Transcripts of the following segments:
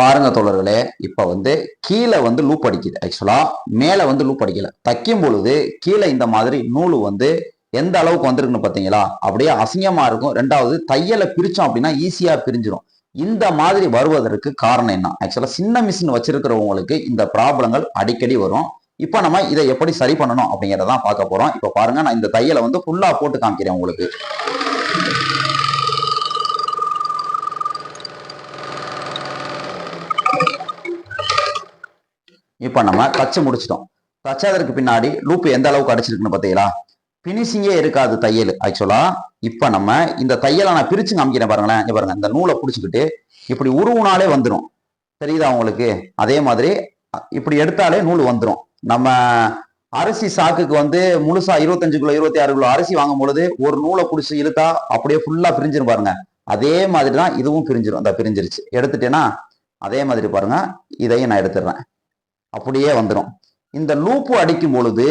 பாருங்க தோழர்களே இப்ப வந்து கீழே வந்து லூப் அடிக்குது. ஆக்சுவலா மேல வந்து லூப் அடிக்கல. தைக்கும் பொழுது கீழே இந்த மாதிரி நூல் வந்து எந்த அளவுக்கு வந்திருக்குன்னு பாத்தீங்களா? அப்படியே அசிங்கமா இருக்கும். ரெண்டாவது தையலை பிரிச்சோம் அப்படின்னா ஈஸியா பிரிஞ்சிடும் இந்த மாதிரி வருவதற்கு காரணம் என்ன? ஆக்சுவலா சின்ன மிஷின் வச்சிருக்கிறவங்களுக்கு இந்த ப்ராப்ளங்கள் அடிக்கடி வரும். இப்போ நம்ம இதை எப்படி சரி பண்ணணும் அப்படிங்கறதான் பார்க்க போறோம். இப்போ பாருங்க நான் இந்த தையலை வந்து ஃபுல்லா போட்டு காமிக்கிறேன் உங்களுக்கு. இப்போ நம்ம தச்சு முடிச்சிட்டோம். தச்சதற்கு பின்னாடி லூப் எந்த அளவுக்கு அடிச்சிருக்குன்னு பார்த்தீங்களா? பினிஷிங்கே இருக்காது தையல் ஆக்சுவலா இப்போ நம்ம இந்த தையலை நான் பிரிச்சு காமிக்கிறேன் பாருங்களேன். இங்கே பாருங்க இந்த நூலை பிடிச்சிக்கிட்டு இப்படி உருவுனாலே வந்துடும் தெரியுதா உங்களுக்கு? அதே மாதிரி இப்படி எடுத்தாலே நூல் வந்துடும் நம்ம அரிசி சாக்குக்கு வந்து முழுசா இருபத்தஞ்சு கிலோ இருபத்தி ஆறு கிலோ அரிசி வாங்கும் பொழுது ஒரு நூலை பிடிச்சி இழுத்தா அப்படியே ஃபுல்லா பிரிஞ்சிரும் பாருங்க. அதே மாதிரி தான் இதுவும் பிரிஞ்சிடும் அந்த பிரிஞ்சிருச்சு. எடுத்துட்டேன்னா அதே மாதிரி பாருங்க இதையும் நான் எடுத்துடுறேன். அப்படியே வந்துடும் இந்த லூப்பு அடிக்கும் பொழுது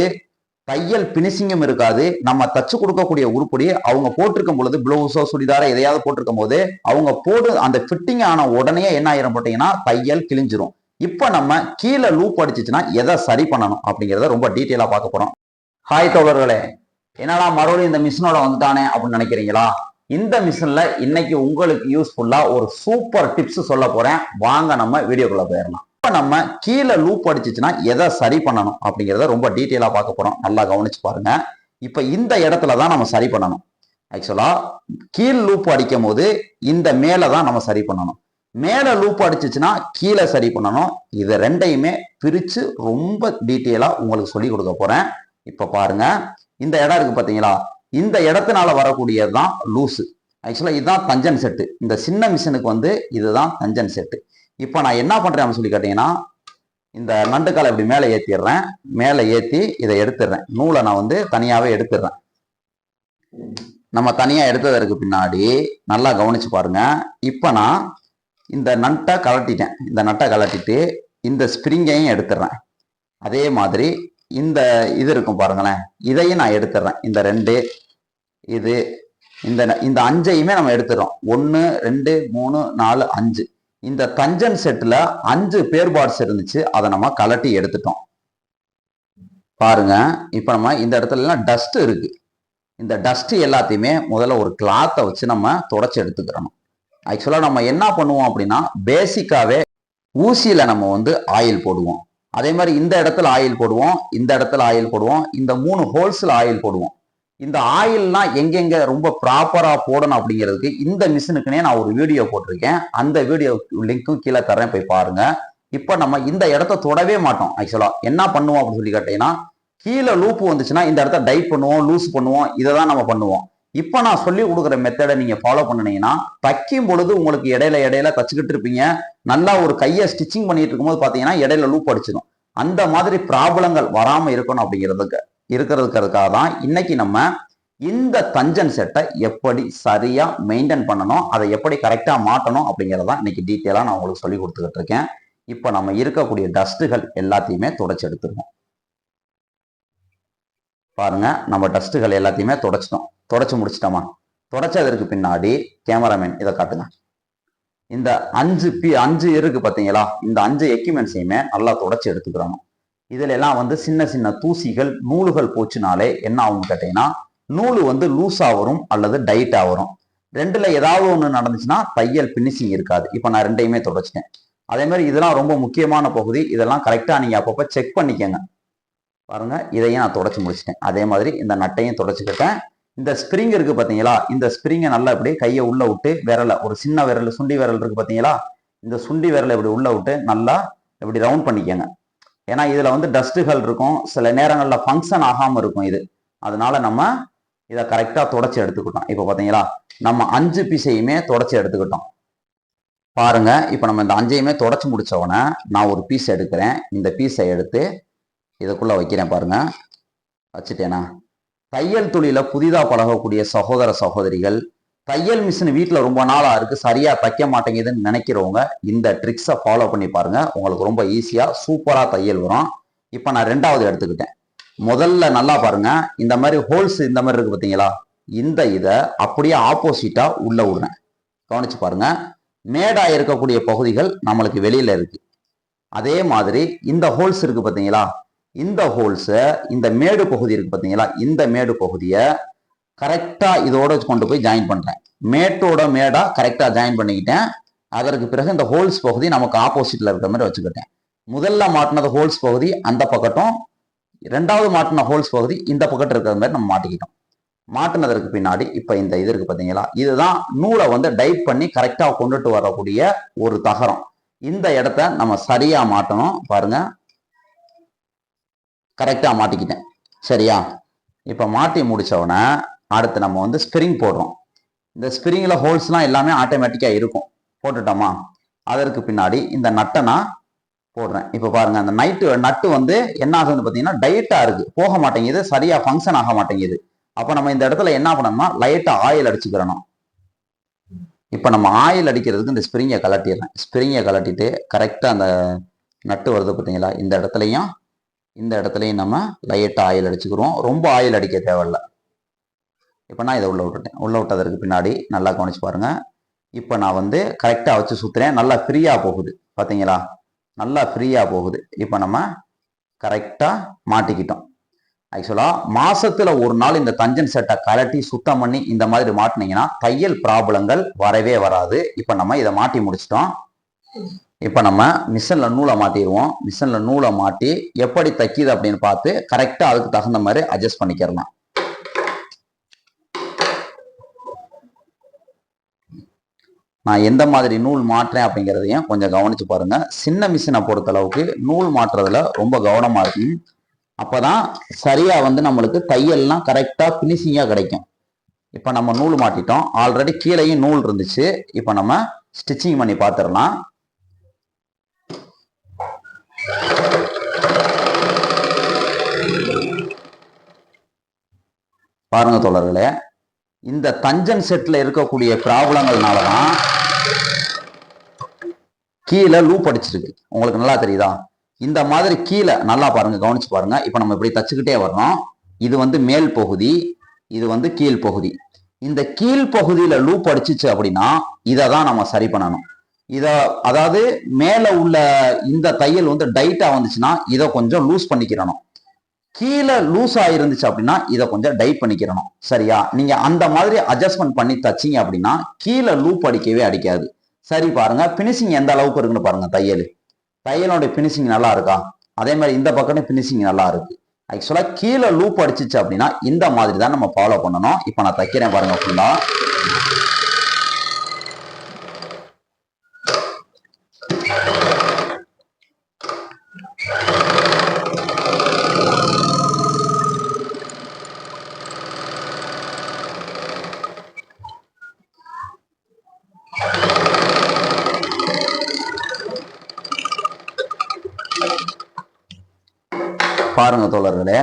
தையல் பினிஷிங்கும் இருக்காது. நம்ம தச்சு கொடுக்கக்கூடிய உருப்படி அவங்க போட்டிருக்கும் பொழுது ப்ளவுஸோ சுடிதாரோ எதையாவது போட்டிருக்கும் போது அவங்க போடு அந்த ஃபிட்டிங் ஆன உடனே என்ன ஆயிரும் போட்டீங்கன்னா தையல் கிழிஞ்சிரும். இப்போ நம்ம கீழே லூப் அடிச்சிச்சுன்னா எதை சரி பண்ணணும் அப்படிங்கிறத ரொம்ப டீட்டெயிலாக பார்க்க போகிறோம் ஹாய் தோழர்களே என்னடா மறுபடியும் இந்த மிஷினோட வந்துட்டானே அப்படின்னு நினைக்கிறீங்களா? இந்த மிஷினில் இன்னைக்கு உங்களுக்கு யூஸ்ஃபுல்லாக ஒரு சூப்பர் டிப்ஸ் சொல்ல போகிறேன் வாங்க நம்ம வீடியோக்குள்ளே போயிடலாம். இப்போ நம்ம கீழே லூப் அடிச்சிச்சுன்னா எதை சரி பண்ணணும் அப்படிங்கிறத ரொம்ப டீட்டெயிலாக பார்க்க போகிறோம் நல்லா கவனிச்சு பாருங்க. இப்போ இந்த இடத்துல தான் நம்ம சரி பண்ணணும். ஆக்சுவலாக கீழ் லூப் அடிக்கும் போது இந்த மேலே தான் நம்ம சரி பண்ணணும். மேலே லூப் அடிச்சிச்சுன்னா கீழே சரி பண்ணணும். இதை ரெண்டையுமே பிரித்து ரொம்ப டீட்டெயிலாக உங்களுக்கு சொல்லி கொடுக்க போகிறேன் இப்போ பாருங்க. இந்த இடம் இருக்குது பார்த்தீங்களா இந்த இடத்தினால வரக்கூடியது தான் லூசு. ஆக்சுவலாக இதுதான் தஞ்சன் செட்டு இந்த சின்ன மிஷினுக்கு வந்து இதுதான் தஞ்சன் செட்டு இப்போ நான் என்ன பண்ணுறேன் அப்படின்னு சொல்லி கேட்டிங்கன்னா இந்த நண்டுக்காலை இப்படி மேலே ஏற்றிடுறேன் மேலே ஏற்றி இதை எடுத்துடுறேன். நூலை நான் வந்து தனியாகவே எடுத்துடுறேன். நம்ம தனியாக எடுத்ததற்கு பின்னாடி நல்லா கவனிச்சு பாருங்கள் இப்போ நான் இந்த நட்டை கலட்டிட்டேன். இந்த நட்டை கலட்டிட்டு இந்த ஸ்ப்ரிங்கையும் எடுத்துடுறேன். அதே மாதிரி இந்த இது இருக்கும் பாருங்களேன். இதையும் நான் எடுத்துடுறேன். இந்த ரெண்டு இது இந்த இந்த அஞ்சையுமே நம்ம எடுத்துடுறோம். ஒன்று ரெண்டு மூணு நாலு அஞ்சு. இந்த தஞ்சன் செட்டில் அஞ்சு பேர் பார்ட்ஸ் இருந்துச்சு அதை நம்ம கலட்டி எடுத்துட்டோம். பாருங்க இப்போ நம்ம இந்த இடத்துலலாம் டஸ்ட்டு டஸ்ட் இருக்கு. இந்த டஸ்ட் எல்லாத்தையுமே முதல்ல ஒரு கிளாத்தை வச்சு நம்ம தொடச்சி எடுத்துக்கிறணும். ஆக்சுவலாக நம்ம என்ன பண்ணுவோம் அப்படின்னா பேசிக்காகவே ஊசியில் நம்ம வந்து ஆயில் போடுவோம். அதே மாதிரி இந்த இடத்துல ஆயில் போடுவோம் இந்த இடத்துல ஆயில் போடுவோம் இந்த மூணு ஹோல்ஸில் ஆயில் போடுவோம். இந்த ஆயில்லாம் எங்கெங்க ரொம்ப ப்ராப்பரா போடணும் அப்படிங்கிறதுக்கு இந்த மிஷினுக்குனே நான் ஒரு வீடியோ போட்டிருக்கேன். அந்த வீடியோ லிங்க்கும் கீழே தரேன் போய் பாருங்க. இப்போ நம்ம இந்த இடத்த தொடவே மாட்டோம் ஆக்சுவலா என்ன பண்ணுவோம் அப்படின்னு சொல்லி கேட்டீங்கன்னா கீழே லூப் வந்துச்சுன்னா இந்த இடத்த டைப் பண்ணுவோம் லூஸ் பண்ணுவோம் இதை தான் நம்ம பண்ணுவோம். இப்போ நான் சொல்லி கொடுக்குற மெத்தடை நீங்க ஃபாலோ பண்ணுனீங்கன்னா தைக்கும் பொழுது உங்களுக்கு இடையில இடையில தச்சுக்கிட்டு இருப்பீங்க. நல்லா ஒரு கையை ஸ்டிச்சிங் பண்ணிட்டு இருக்கும்போது பாத்தீங்கன்னா இடையில லூப் அடிச்சிடும். அந்த மாதிரி ப்ராப்ளங்கள் வராமல் இருக்கணும் அப்படிங்கிறதுக்கு. இருக்கிறதுக்காக தான் இன்னைக்கு நம்ம இந்த தஞ்சன் செட்டை எப்படி சரியாக மெயின்டைன் பண்ணணும் அதை எப்படி கரெக்டாக மாட்டணும் அப்படிங்கிறத இன்னைக்கு டீட்டெயிலாக நான் உங்களுக்கு சொல்லி கொடுத்துக்கிட்டு இருக்கேன். இப்போ நம்ம இருக்கக்கூடிய டஸ்ட்டுகள் எல்லாத்தையுமே துடைச்சி எடுத்துருவோம். பாருங்க நம்ம டஸ்ட்டுகள் எல்லாத்தையுமே துடைச்சிட்டோம். துடைச்சி முடிச்சிட்டோமா? துடைச்சதற்கு பின்னாடி கேமராமேன் இதை காட்டுங்க. இந்த அஞ்சு பி அஞ்சு இருக்கு பார்த்தீங்களா இந்த அஞ்சு எக்யூப்மெண்ட்ஸையுமே நல்லா துடைச்சி எடுத்துக்கிறோம் இதுல எல்லாம் வந்து சின்ன சின்ன தூசிகள் நூலுகள் போச்சுனாலே என்ன ஆகும் கேட்டீங்கன்னா நூல் வந்து லூஸா வரும் அல்லது டைட்டா வரும். ரெண்டுல ஏதாவது ஒண்ணு நடந்துச்சுன்னா தையல் பினிஷிங் இருக்காது. இப்போ நான் ரெண்டையுமே தொடச்சிட்டேன். அதே மாதிரி இதெல்லாம் ரொம்ப முக்கியமான பகுதி. இதெல்லாம் கரெக்டா நீங்க அப்பப்போ செக் பண்ணிக்கங்க. பாருங்க இதையும் நான் தொடச்சி முடிச்சிட்டேன். அதே மாதிரி இந்த நட்டையும் தொடச்சிக்கிட்டேன். இந்த ஸ்ப்ரிங் இருக்கு பாத்தீங்களா? இந்த ஸ்ப்ரிங்கை நல்லா இப்படி கையை உள்ள விட்டு விரல ஒரு சின்ன விரல் சுண்டி விரல் இருக்கு பாத்தீங்களா? இந்த சுண்டி விரலை இப்படி உள்ள விட்டு நல்லா இப்படி ரவுண்ட் பண்ணிக்கங்க. ஏன்னா இதில் வந்து டஸ்ட்டுகள் இருக்கும். சில நேரங்களில் ஃபங்க்ஷன் ஆகாமல் இருக்கும் இது. அதனால நம்ம இதை கரெக்டாக தொடச்சி எடுத்துக்கிட்டோம். இப்போ பார்த்தீங்களா நம்ம அஞ்சு பீஸையுமே தொடச்சி எடுத்துக்கிட்டோம். பாருங்க இப்போ நம்ம இந்த அஞ்சையுமே தொடச்சி முடிச்ச உடனே நான் ஒரு பீஸ் எடுக்கிறேன். இந்த பீஸை எடுத்து இதுக்குள்ளே வைக்கிறேன் பாருங்க. வச்சுட்டேனா? தையல் தொழில புதிதாக பழகக்கூடிய சகோதர சகோதரிகள் தையல் மிஷின் வீட்டில் ரொம்ப நாளாக இருக்குது சரியாக தைக்க மாட்டேங்குதுன்னு நினைக்கிறவங்க இந்த ட்ரிக்ஸை ஃபாலோ பண்ணி பாருங்கள் உங்களுக்கு ரொம்ப ஈஸியாக சூப்பராக தையல் வரும். இப்போ நான் ரெண்டாவது எடுத்துக்கிட்டேன். முதல்ல நல்லா பாருங்கள் இந்த மாதிரி ஹோல்ஸ் இந்த மாதிரி இருக்குது பார்த்தீங்களா இந்த இதை அப்படியே ஆப்போசிட்டாக உள்ளே விடுறேன். கவனிச்சு பாருங்கள் மேடாக இருக்கக்கூடிய பகுதிகள் நம்மளுக்கு வெளியில் இருக்குது அதே மாதிரி இந்த ஹோல்ஸ் இருக்குது பார்த்தீங்களா இந்த ஹோல்ஸை இந்த மேடு பகுதி இருக்குது பார்த்தீங்களா இந்த மேடு பகுதியை கரெக்டாக இதோட கொண்டு போய் ஜாயின் பண்ணுறேன் மேட்டோட மேடா கரெக்டாக ஜாயின் பண்ணிக்கிட்டேன். அதற்கு பிறகு இந்த ஹோல்ஸ் பகுதி நமக்கு ஆப்போசிட்டில் இருக்கிற மாதிரி வச்சுக்கிட்டேன். முதல்ல மாட்டினது ஹோல்ஸ் பகுதி அந்த பக்கட்டும் ரெண்டாவது மாட்டின ஹோல்ஸ் பகுதி இந்த பக்கத்து இருக்கிற மாதிரி நம்ம மாட்டிக்கிட்டோம். மாட்டினதற்கு பின்னாடி இப்போ இந்த இது இருக்கு பார்த்தீங்களா இதுதான் நூலை வந்து டைப் பண்ணி கரெக்டாக கொண்டுட்டு வரக்கூடிய ஒரு தகரம். இந்த இடத்த நம்ம சரியாக மாட்டணும். பாருங்க. கரெக்டாக மாட்டிக்கிட்டேன். சரியா? இப்போ மாட்டி முடிச்ச அடுத்து நம்ம வந்து ஸ்பிரிங் போடுறோம். இந்த ஸ்பிரிங்கில் ஹோல்ஸ்லாம் எல்லாமே ஆட்டோமேட்டிக்காக இருக்கும். போட்டுட்டோமா? அதற்கு பின்னாடி இந்த நட்டை நான் போடுறேன். இப்போ பாருங்கள் அந்த நைட்டு நட்டு வந்து என்ன ஆகுதுன்னு பார்த்தீங்கன்னா டயட்டாக இருக்கு. போக மாட்டேங்குது சரியாக ஃபங்க்ஷன் ஆக மாட்டேங்குது. அப்போ நம்ம இந்த இடத்துல என்ன பண்ணணும்னா லைட்டாக ஆயில் அடிச்சுக்கிறணும். இப்போ நம்ம ஆயில் அடிக்கிறதுக்கு இந்த ஸ்ப்ரிங்கை கலட்டிடுறேன் ஸ்ப்ரிங்கை கலட்டிட்டு கரெக்டாக அந்த நட்டு வருது பார்த்தீங்களா? இந்த இடத்துலையும் இந்த இடத்துலையும் நம்ம லைட்டாக ஆயில் அடிச்சுக்கிறோம். ரொம்ப ஆயில் அடிக்க தேவையில்ல. இப்போ நான் இதை உள்ளே விட்டுட்டேன். உள்ள விட்டதற்கு பின்னாடி நல்லா கவனிச்சு பாருங்க. இப்போ நான் வந்து கரெக்டாக வச்சு சுற்றுறேன் நல்லா ஃப்ரீயாக போகுது. பார்த்தீங்களா நல்லா ஃப்ரீயாக போகுது. இப்போ நம்ம கரெக்டாக மாட்டிக்கிட்டோம். ஆக்சுவலாக மாதத்தில் ஒரு நாள் இந்த தஞ்சன் செட்டை கலட்டி சுத்தம் பண்ணி இந்த மாதிரி மாட்டினீங்கன்னா தையல் ப்ராப்ளங்கள் வரவே வராது. இப்போ நம்ம இதை மாட்டி முடிச்சிட்டோம். இப்போ நம்ம மிஷினில் நூலை மாட்டிடுவோம். மிஷினில் நூலை மாட்டி எப்படி தைக்கிது அப்படின்னு பார்த்து கரெக்டாக அதுக்கு தகுந்த மாதிரி அட்ஜஸ்ட் பண்ணிக்கிறலாம். நான் எந்த மாதிரி நூல் மாற்றேன் அப்படிங்கிறதையும் கொஞ்சம் கவனித்து பாருங்கள் சின்ன மிஷினை பொறுத்தளவுக்கு நூல் மாற்றுறதுல ரொம்ப கவனமாக இருக்கும் அப்போ தான் சரியாக வந்து நம்மளுக்கு தையல்லாம் கரெக்டாக ஃபினிஷிங்காக கிடைக்கும். இப்போ நம்ம நூல் மாட்டிட்டோம். ஆல்ரெடி கீழேயும் நூல் இருந்துச்சு. இப்போ நம்ம ஸ்டிச்சிங் பண்ணி பார்த்துடலாம் பாருங்க தோழர்களே இந்த தஞ்சன் செட்டில் இருக்கக்கூடிய ப்ராப்ளங்கள்னால தான் கீழே லூப் அடிச்சிருக்கு. உங்களுக்கு நல்லா தெரியுதா? இந்த மாதிரி கீழே நல்லா பாருங்க கவனிச்சு பாருங்க. இப்போ நம்ம இப்படி தச்சுக்கிட்டே வர்றோம். இது வந்து மேல் பகுதி இது வந்து கீழ் பகுதி. இந்த கீழ் பகுதியில லூப் அடிச்சிச்சு அப்படின்னா இதை தான் நம்ம சரி பண்ணணும். இத அதாவது மேல உள்ள இந்த தையல் வந்து டைட்டா வந்துச்சுன்னா இதை கொஞ்சம் லூஸ் பண்ணிக்கிறணும். கீழே லூஸ் இருந்துச்சு அப்படின்னா இதை கொஞ்சம் டைட் பண்ணிக்கிறணும். சரியா? நீங்க அந்த மாதிரி அட்ஜஸ்ட்மெண்ட் பண்ணி தச்சிங்க அப்படின்னா கீழே லூப் அடிக்கவே அடிக்காது. சரி பாருங்க பினிஷிங் எந்த அளவுக்கு இருக்குன்னு பாருங்க தையல். தையலோட பினிஷிங் நல்லா இருக்கா? அதே மாதிரி இந்த பக்கமே பினிஷிங் நல்லா இருக்கு. ஆக்சுவலா கீழே லூப் அடிச்சிச்சு அப்படின்னா இந்த மாதிரி தான் நம்ம ஃபாலோ பண்ணணும். இப்போ நான் தைக்கிறேன் பாருங்க அப்படின்னா பாருங்க தோழர்களே.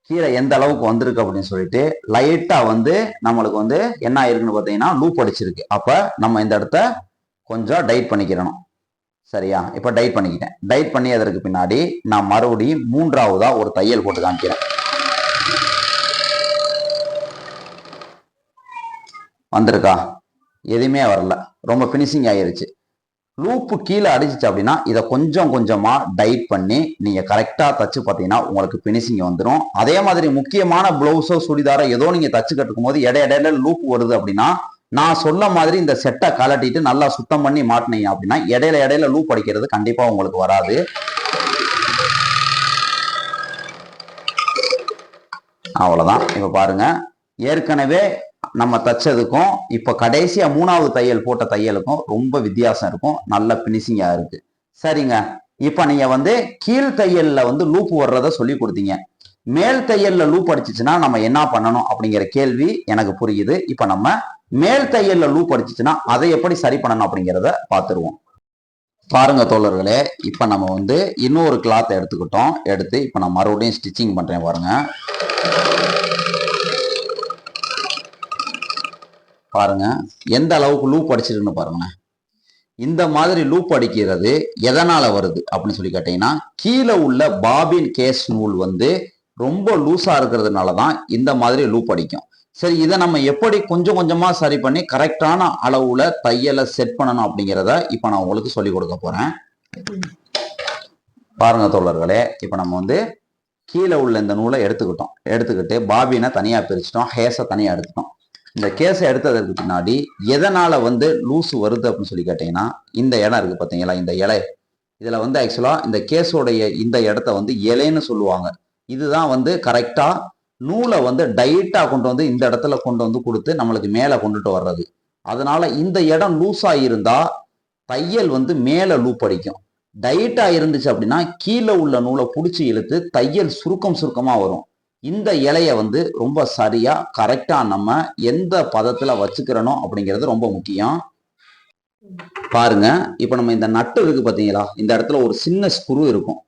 கீழே எந்த அளவுக்கு வந்திருக்கு அப்படின்னு சொல்லிட்டு லைட்டா வந்து நம்மளுக்கு வந்து என்ன ஆயிருக்குன்னு பார்த்தீங்கன்னா லூப் அடிச்சிருக்கு. அப்ப நம்ம இந்த இடத்த கொஞ்சம் டைட் பண்ணிக்கிறணும். சரியா? இப்ப டைட் பண்ணிக்கிட்டேன். டைட் பண்ணி அதற்கு பின்னாடி நான் மறுபடியும் மூன்றாவதா ஒரு தையல் போட்டு காமிக்கிறேன். வந்திருக்கா? எதுவுமே வரல. ரொம்ப பினிஷிங் ஆயிருச்சு. லூப்பு கீழே அடிச்சிச்சு அப்படின்னா இதை கொஞ்சம் கொஞ்சமாக டைட் பண்ணி நீங்கள் கரெக்டாக தச்சு பார்த்தீங்கன்னா உங்களுக்கு பினிஷிங் வந்துடும் அதே மாதிரி முக்கியமான ப்ளவுஸோ சுடிதாரோ ஏதோ நீங்கள் தச்சு கட்டுக்கும் போது இடைய இடையில லூப் வருது அப்படின்னா நான் சொன்ன மாதிரி இந்த செட்டை கலட்டிட்டு நல்லா சுத்தம் பண்ணி மாட்டினீங்க அப்படின்னா இடையில இடையில லூப் அடிக்கிறது கண்டிப்பாக உங்களுக்கு வராது. அவ்வளோதான் இப்போ பாருங்கள் ஏற்கனவே நம்ம தச்சதுக்கும் இப்போ கடைசியாக மூணாவது தையல் போட்ட தையலுக்கும் ரொம்ப வித்தியாசம் இருக்கும். நல்ல ஃபினிஷிங்காக இருக்கு. சரிங்க. இப்போ நீங்கள் வந்து கீழ் தையலில் வந்து லூப் வர்றத சொல்லி கொடுத்தீங்க. மேல் தையலில் லூப் அடிச்சிச்சுன்னா நம்ம என்ன பண்ணணும் அப்படிங்கிற கேள்வி எனக்கு புரியுது. இப்போ நம்ம மேல் தையலில் லூப் அடிச்சிச்சுன்னா அதை எப்படி சரி பண்ணணும் அப்படிங்கிறத பார்த்துருவோம். பாருங்க தோழர்களே இப்போ நம்ம வந்து இன்னொரு கிளாத் எடுத்துக்கிட்டோம். எடுத்து இப்போ நான் மறுபடியும் ஸ்டிச்சிங் பண்ணுறேன் பாருங்கள் பாருங்க. எந்த அளவுக்கு லூப் அடிச்சிருக்குன்னு பாருங்க இந்த மாதிரி லூப் அடிக்கிறது எதனால வருது அப்படின்னு சொல்லி கேட்டீங்கன்னா கீழே உள்ள பாபின் கேஸ் நூல் வந்து ரொம்ப லூஸா இருக்கிறதுனால தான் இந்த மாதிரி லூப் அடிக்கும். சரி இதை நம்ம எப்படி கொஞ்சம் கொஞ்சமா சரி பண்ணி கரெக்டான அளவுல தையலை செட் பண்ணணும் அப்படிங்கிறத இப்போ நான் உங்களுக்கு சொல்லி கொடுக்க போறேன். பாருங்க தோழர்களே இப்போ நம்ம வந்து கீழே உள்ள இந்த நூலை எடுத்துக்கிட்டோம். எடுத்துக்கிட்டு பாபினை தனியா பிரிச்சிட்டோம். ஹேஸை தனியா எடுத்துட்டோம் இந்த கேஸை எடுத்ததற்கு பின்னாடி எதனால வந்து லூசு வருது அப்படின்னு சொல்லி கேட்டீங்கன்னா இந்த இடம் இருக்கு பார்த்தீங்களா? இந்த இலை. இதில் வந்து ஆக்சுவலாக இந்த கேஸோடைய இந்த இடத்த வந்து இலைன்னு சொல்லுவாங்க. இதுதான் வந்து கரெக்டாக நூலை வந்து டைட்டாக கொண்டு வந்து இந்த இடத்துல கொண்டு வந்து கொடுத்து நம்மளுக்கு மேலே கொண்டுட்டு வர்றது. அதனால இந்த இடம் லூஸாக இருந்தா தையல் வந்து மேலே லூப் அடிக்கும். டைட்டாக இருந்துச்சு அப்படின்னா கீழே உள்ள நூலை பிடிச்சி இழுத்து தையல் சுருக்கம் சுருக்கமாக வரும். இந்த இலையை வந்து ரொம்ப சரியாக கரெக்டாக நம்ம எந்த பதத்தில் வச்சுக்கிறனோ அப்படிங்கிறது ரொம்ப முக்கியம். பாருங்க இப்போ நம்ம இந்த நட்டு இருக்கு பார்த்தீங்களா இந்த இடத்துல ஒரு சின்ன ஸ்க்ரூ இருக்கும்.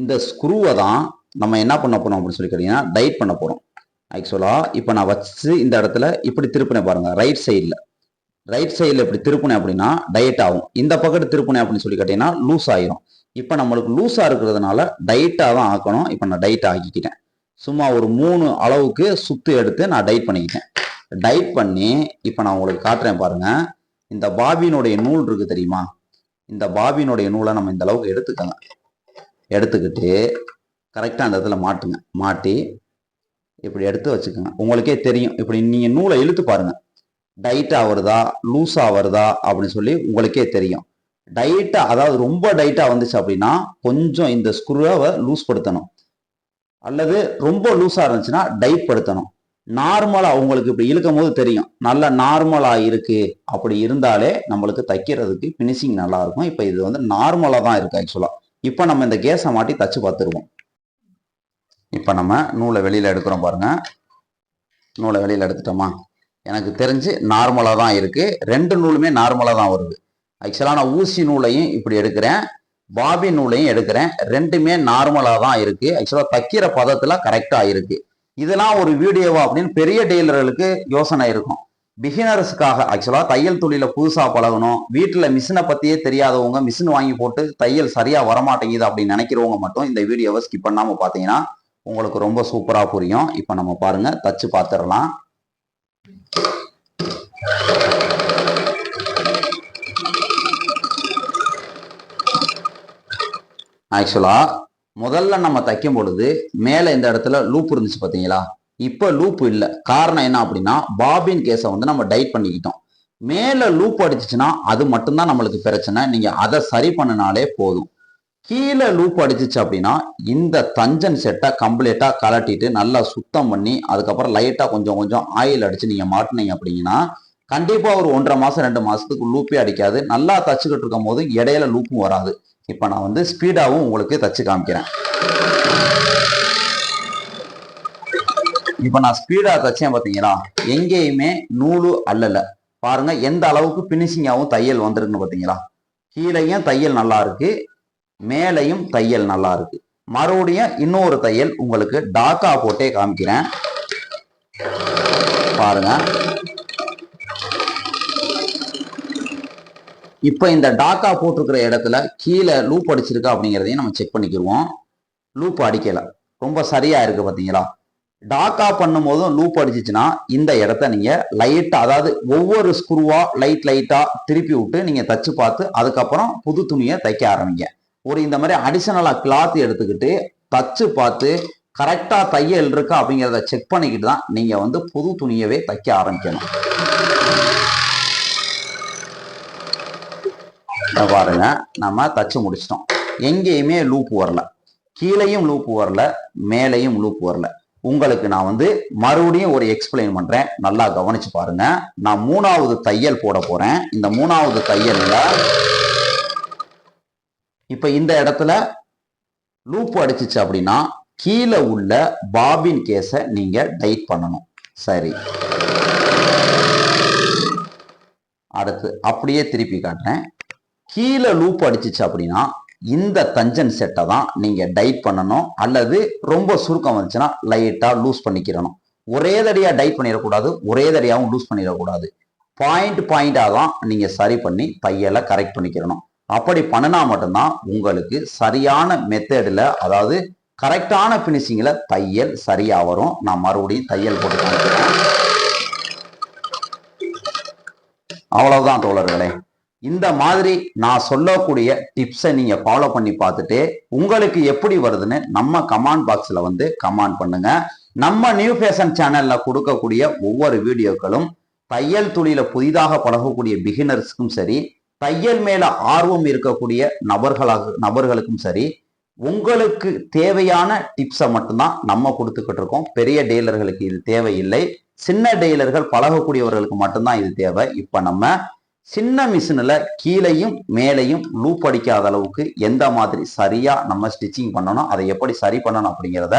இந்த ஸ்க்ரூவை தான் நம்ம என்ன பண்ண போகிறோம் அப்படின்னு சொல்லி கேட்டிங்கன்னா டைட் பண்ண போகிறோம் ஆக்சுவலாக இப்போ நான் வச்சு இந்த இடத்துல இப்படி திருப்பினேன் பாருங்க ரைட் சைடில் ரைட் சைடில் இப்படி திருப்பினேன் அப்படின்னா டயட் ஆகும். இந்த பக்கத்து திருப்பினேன் அப்படின்னு சொல்லி கேட்டிங்கன்னா லூஸ் ஆகிரும் இப்போ நம்மளுக்கு லூஸாக இருக்கிறதுனால டைட்டாக தான் ஆக்கணும். இப்போ நான் டைட் ஆக்கிக்கிட்டேன். சும்மா ஒரு மூணு அளவுக்கு சுத்து எடுத்து நான் டைட் பண்ணிக்கிட்டேன். டைட் பண்ணி இப்போ நான் உங்களுக்கு காட்டுறேன் பாருங்க. இந்த பாபினுடைய நூல் இருக்கு தெரியுமா? இந்த பாபினுடைய நூலை நம்ம இந்த அளவுக்கு எடுத்துக்கோங்க எடுத்துக்கிட்டு கரெக்டாக அந்த இடத்துல மாட்டுங்க. மாட்டி இப்படி எடுத்து வச்சுக்கோங்க. உங்களுக்கே தெரியும். இப்படி நீங்கள் நூலை இழுத்து பாருங்க. டைட்டாக வருதா? லூஸாக வருதா? அப்படின்னு சொல்லி உங்களுக்கே தெரியும். டைட்டாக அதாவது ரொம்ப டைட்டாக வந்துச்சு அப்படின்னா கொஞ்சம் இந்த ஸ்க்ரூவை லூஸ் படுத்தணும். அல்லது ரொம்ப லூஸாக இருந்துச்சுன்னா டைப் படுத்தணும். நார்மலாக உங்களுக்கு இப்படி இழுக்கும் போது தெரியும். நல்ல நார்மலாக இருக்குது அப்படி இருந்தாலே நம்மளுக்கு தைக்கிறதுக்கு ஃபினிஷிங் நல்லாயிருக்கும் இப்போ இது வந்து நார்மலாக தான் இருக்குது ஆக்சுவலாக இப்போ நம்ம இந்த கேஸை மாட்டி தச்சு பார்த்துருவோம். இப்போ நம்ம நூலை வெளியில் எடுக்கிறோம் பாருங்க. நூலை வெளியில் எடுத்துட்டோமா? எனக்கு தெரிஞ்சு நார்மலாக தான் இருக்குது ரெண்டு நூலுமே நார்மலாக தான் வருது. ஆக்சுவலாக நான் ஊசி நூலையும் இப்படி எடுக்கிறேன். பாபி நூலையும் எடுக்கிறேன். ரெண்டுமே நார்மலாக தான் இருக்கு. ஆக்சுவலாக தைக்கிற பதத்தில் கரெக்டாக இருக்கு. இதெல்லாம் ஒரு வீடியோவா அப்படின்னு பெரிய டெய்லர்களுக்கு யோசனை இருக்கும். பிகினர்ஸுக்காக ஆக்சுவலாக தையல் தொழில புதுசாக பழகணும். வீட்டில் மிஷினை பற்றியே தெரியாதவங்க மிஷின் வாங்கி போட்டு தையல் சரியாக வரமாட்டேங்குது அப்படின்னு நினைக்கிறவங்க மட்டும் இந்த வீடியோவை ஸ்கிப் பண்ணாமல் பார்த்தீங்கன்னா உங்களுக்கு ரொம்ப சூப்பராக புரியும். இப்போ நம்ம பாருங்க தச்சு பார்த்துடலாம் ஆக்சுவலாக முதல்ல நம்ம தைக்கும் பொழுது மேலே இந்த இடத்துல லூப் இருந்துச்சு பார்த்தீங்களா இப்போ லூப் இல்லை. காரணம் என்ன அப்படின்னா பாபின் கேஸை வந்து நம்ம டைட் பண்ணிக்கிட்டோம். மேலே லூப் அடிச்சிச்சுன்னா அது மட்டும்தான் நம்மளுக்கு பிரச்சனை. நீங்கள் அதை சரி பண்ணினாலே போதும். கீழே லூப் அடிச்சிச்சு அப்படின்னா இந்த தஞ்சன் செட்டை கம்ப்ளீட்டாக கலட்டிட்டு நல்லா சுத்தம் பண்ணி அதுக்கப்புறம் லைட்டாக கொஞ்சம் கொஞ்சம் ஆயில் அடித்து நீங்கள் மாட்டினீங்க அப்படின்னா கண்டிப்பாக ஒரு ஒன்றரை மாதம் ரெண்டு மாதத்துக்கு லூப்பே அடிக்காது. நல்லா தச்சுக்கிட்டு இருக்கும் போது இடையில லூப்பும் வராது. இப்போ நான் வந்து ஸ்பீடாகவும் உங்களுக்கு தச்சு காமிக்கிறேன். இப்போ நான் ஸ்பீடாக தச்சேன் பார்த்தீங்களா எங்கேயுமே நூலு அல்லல. பாருங்க எந்த அளவுக்கு பினிஷிங்காகவும் தையல் வந்திருக்குன்னு பார்த்தீங்களா கீழேயும் தையல் நல்லா இருக்கு மேலையும் தையல் நல்லா இருக்கு. மறுபடியும் இன்னொரு தையல் உங்களுக்கு டாக்கா போட்டே காமிக்கிறேன். பாருங்க. இப்போ இந்த டாக்கா போட்டிருக்கிற இடத்துல கீழே லூப் அடிச்சிருக்கா அப்படிங்கிறதையும் நம்ம செக் பண்ணிக்கிடுவோம் லூப் அடிக்கலை. ரொம்ப சரியாக இருக்குது பார்த்தீங்களா டாக்கா பண்ணும்போதும் லூப் அடிச்சிச்சுன்னா இந்த இடத்த நீங்கள் லைட்டாக அதாவது ஒவ்வொரு ஸ்க்ரூவாக லைட் லைட்டாக திருப்பி விட்டு நீங்கள் தச்சு பார்த்து அதுக்கப்புறம் புது துணியை தைக்க ஆரம்பிங்க. ஒரு இந்த மாதிரி அடிஷனலாக கிளாத் எடுத்துக்கிட்டு தச்சு பார்த்து கரெக்டாக தையல் இருக்கா அப்படிங்கிறத செக் பண்ணிக்கிட்டு தான் நீங்கள் வந்து புது துணியவே தைக்க ஆரம்பிக்கணும். பாருங்க. நம்ம தச்சு முடிச்சிட்டோம். எங்கேயுமே லூப் வரல. கீழேயும் லூப் வரல. மேலேயும் லூப் வரல. உங்களுக்கு நான் வந்து மறுபடியும் ஒரு எக்ஸ்பிளைன் பண்றேன். நல்லா கவனிச்சு பாருங்க. நான் மூணாவது தையல் போட போறேன். இந்த மூணாவது தையல்ல இப்ப இந்த இடத்துல லூப் அடிச்சிச்சு அப்படின்னா கீழே உள்ள பாபின் கேஸை நீங்க டைட் பண்ணணும். சரி. அடுத்து அப்படியே திருப்பி காட்டுறேன். கீழே லூப் அடிச்சிச்சு அப்படின்னா இந்த தஞ்சன் செட்டை தான் நீங்கள் டைட் பண்ணணும். அல்லது ரொம்ப சுருக்கம் வந்துச்சுன்னா லைட்டாக லூஸ் பண்ணிக்கிறணும் ஒரே தடியாக டைட் பண்ணிடக்கூடாது. ஒரே தடியாகவும் லூஸ் பண்ணிடக்கூடாது. பாயிண்ட் பாயிண்டாக தான் நீங்கள் சரி பண்ணி தையலை கரெக்ட் பண்ணிக்கிறணும் அப்படி பண்ணினா மட்டும்தான் உங்களுக்கு சரியான மெத்தடில் அதாவது கரெக்டான ஃபினிஷிங்கில் தையல் சரியாக வரும். நான் மறுபடியும் தையல் போட்டு காமிக்கிறேன். அவ்வளவுதான் தோழர்களே. இந்த மாதிரி நான் சொல்லக்கூடிய டிப்ஸை நீங்கள் ஃபாலோ பண்ணி பார்த்துட்டு உங்களுக்கு எப்படி வருதுன்னு நம்ம கமெண்ட் பாக்ஸில் வந்து கமெண்ட் பண்ணுங்க. நம்ம நியூ ஃபேஷன் சேனலில் கொடுக்கக்கூடிய ஒவ்வொரு வீடியோக்களும் தையல் துளியில் புதிதாக பழகக்கூடிய பிகினர்ஸ்க்கும் சரி தையல் மேல ஆர்வம் இருக்கக்கூடிய நபர்களாக நபர்களுக்கும் சரி உங்களுக்கு தேவையான டிப்ஸை மட்டும்தான் நம்ம கொடுத்துக்கிட்டு இருக்கோம். பெரிய டெய்லர்களுக்கு இது தேவையில்லை. சின்ன டெய்லர்கள் பழகக்கூடியவர்களுக்கு மட்டும்தான் இது தேவை. இப்போ நம்ம சின்ன மிஷினில் கீழையும் மேலையும் லூப் அடிக்காத அளவுக்கு எந்த மாதிரி சரியாக நம்ம ஸ்டிச்சிங் பண்ணணும் அதை எப்படி சரி பண்ணணும் அப்படிங்கிறத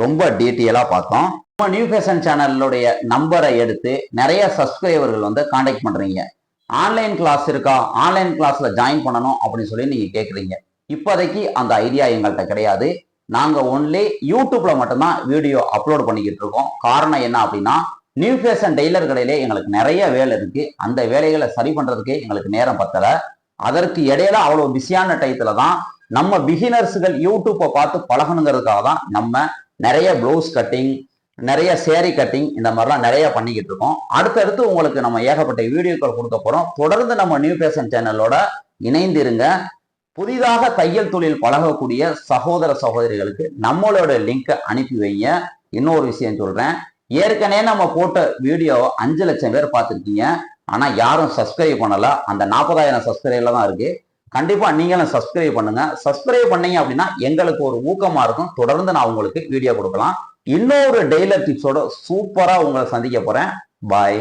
ரொம்ப டீட்டெயிலாக பார்த்தோம். நம்ம நியூ ஃபேஷன் சேனலுடைய நம்பரை எடுத்து நிறைய சப்ஸ்கிரைபர்கள் வந்து காண்டாக்ட் பண்ணுறீங்க ஆன்லைன் கிளாஸ் இருக்கா? ஆன்லைன் கிளாஸில் ஜாயின் பண்ணணும் அப்படின்னு சொல்லி நீங்கள் கேட்குறீங்க இப்போதைக்கு அந்த ஐடியா எங்கள்கிட்ட கிடையாது. நாங்கள் ஒன்லி யூடியூப்பில் மட்டும்தான் வீடியோ அப்லோட் பண்ணிக்கிட்டு இருக்கோம். காரணம் என்ன அப்படின்னா நியூ ஃபேஷன் டெய்லர் கடையிலே எங்களுக்கு நிறைய வேலை இருக்கு. அந்த வேலைகளை சரி பண்ணுறதுக்கே எங்களுக்கு நேரம் பத்தல. அதற்கு இடையில அவ்வளவு பிஸியான டயத்துல தான் நம்ம பிகினர்ஸுகள் யூடியூப்பை பார்த்து பழகணுங்கிறதுக்காக தான் நம்ம நிறைய ப்ளவுஸ் கட்டிங் நிறைய சேரீ கட்டிங் இந்த மாதிரிலாம் நிறைய பண்ணிக்கிட்டு இருக்கோம். அடுத்தடுத்து உங்களுக்கு நம்ம ஏகப்பட்ட வீடியோக்கள் கொடுக்க போகிறோம் தொடர்ந்து நம்ம நியூ ஃபேஷன் சேனலோட இணைந்திருங்க. புதிதாக தையல் தொழில் பழகக்கூடிய சகோதர சகோதரிகளுக்கு நம்மளோட லிங்கை அனுப்பி வைங்க. இன்னொரு விஷயம் சொல்றேன். ஏற்கனவே நம்ம போட்ட வீடியோ அஞ்சு லட்சம் பேர் பார்த்துருக்கீங்க. ஆனால் யாரும் சப்ஸ்கிரைப் பண்ணலை. அந்த நாற்பதாயிரம் சப்ஸ்கிரைபில் தான் இருக்கு. கண்டிப்பாக நீங்களும் சப்ஸ்கிரைப் பண்ணுங்க. சப்ஸ்கிரைப் பண்ணீங்க அப்படின்னா எங்களுக்கு ஒரு ஊக்கமாக இருக்கும். தொடர்ந்து நான் உங்களுக்கு வீடியோ கொடுக்கலாம். இன்னொரு டெய்லர் டிப்ஸோட சூப்பராக உங்களை சந்திக்க போகிறேன் பாய்